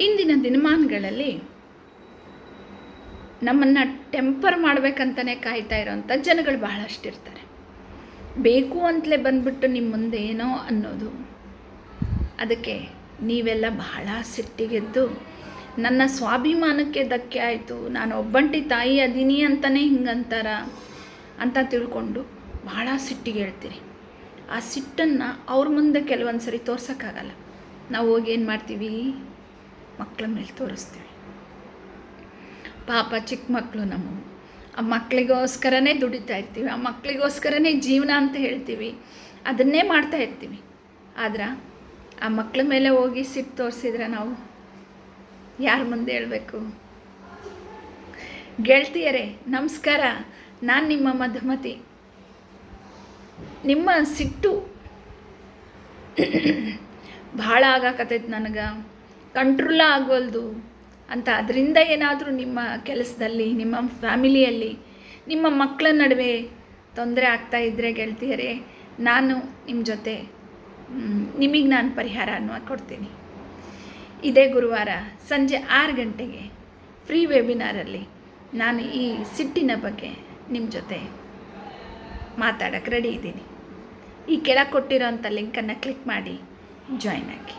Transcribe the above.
ಇಂದಿನ ದಿನಮಾನಗಳಲ್ಲಿ ನಮ್ಮನ್ನು ಟೆಂಪರ್ ಮಾಡಬೇಕಂತಲೇ ಕಾಯ್ತಾ ಇರೋವಂಥ ಜನಗಳು ಬಹಳಷ್ಟು ಇರ್ತಾರೆ ಬೇಕು ಅಂತಲೇ ಬಂದ್ಬಿಟ್ಟು ನಿಮ್ಮ ಮುಂದೆ ಏನೋ ಅನ್ನೋದು. ಅದಕ್ಕೆ ನೀವೆಲ್ಲ ಬಹಳ ಸಿಟ್ಟಿಗೆದ್ದು ನನ್ನ ಸ್ವಾಭಿಮಾನಕ್ಕೆ ಧಕ್ಕೆ ಆಯಿತು, ನಾನು ಒಬ್ಬಂಟಿ ತಾಯಿ ಅದೀನಿ ಅಂತಲೇ ಹಿಂಗಂತಾರ ಅಂತ ತಿಳ್ಕೊಂಡು ಬಹಳ ಸಿಟ್ಟಿಗೆ ಹೇಳ್ತೀರಿ. ಆ ಸಿಟ್ಟನ್ನು ಅವ್ರ ಮುಂದೆ ಕೆಲವೊಂದು ಸರಿ ತೋರ್ಸೋಕ್ಕಾಗಲ್ಲ. ನಾವು ಹೋಗಿ ಏನು ಮಾಡ್ತೀವಿ? ಮಕ್ಕಳ ಮೇಲೆ ತೋರಿಸ್ತೀವಿ. ಪಾಪ ಚಿಕ್ಕ ಮಕ್ಕಳು ನಮ್ಮ ಆ ಮಕ್ಕಳಿಗೋಸ್ಕರನೇ ದುಡಿತಾ ಇರ್ತೀವಿ. ಆ ಮಕ್ಕಳಿಗೋಸ್ಕರನೇ ಜೀವನ ಅಂತ ಹೇಳ್ತೀವಿ. ಅದನ್ನೇ ಮಾಡ್ತಾ ಇರ್ತೀವಿ. ಆದ್ರೆ ಆ ಮಕ್ಕಳ ಮೇಲೆ ಹೋಗಿ ಸಿಟ್ಟು ತೋರಿಸಿದ್ರೆ ನಾವು ಯಾರ ಮುಂದೆ ಹೇಳಬೇಕು? ಗೆಳ್ತಿಯರೇ, ನಮಸ್ಕಾರ. ನಾನು ನಿಮ್ಮ ಮಧುಮತಿ. ನಿಮ್ಮ ಸಿಟ್ಟು ಭಾಳ ಆಗಾಕತ್ತೈತೆ ನನಗೆ. ಕಂಟ್ರೋಲ ಆಗೋಲ್ದು ಅಂತ. ಅದರಿಂದ ಏನಾದರೂ ನಿಮ್ಮ ಕೆಲಸದಲ್ಲಿ, ನಿಮ್ಮ ಫ್ಯಾಮಿಲಿಯಲ್ಲಿ, ನಿಮ್ಮ ಮಕ್ಕಳ ನಡುವೆ ತೊಂದರೆ ಆಗ್ತಾ ಇದ್ದರೆ ಗೆಳತಿಯರೇ, ನಾನು ನಿಮ್ಮ ಜೊತೆ ನಿಮಗೆ ನಾನು ಪರಿಹಾರ ಅನ್ನುವ ಕೊಡ್ತೀನಿ. ಇದೇ ಗುರುವಾರ ಸಂಜೆ ಆರು ಗಂಟೆಗೆ ಫ್ರೀ ವೆಬಿನಾರಲ್ಲಿ ನಾನು ಈ ಸಿಟ್ಟಿನ ಬಗ್ಗೆ ನಿಮ್ಮ ಜೊತೆ ಮಾತಾಡೋಕ್ಕೆ ರೆಡಿ ಇದ್ದೀನಿ. ಈ ಕೆಳಗೆ ಕೊಟ್ಟಿರೋಂಥ ಲಿಂಕನ್ನು ಕ್ಲಿಕ್ ಮಾಡಿ ಜಾಯ್ನ್ ಆಗಿ.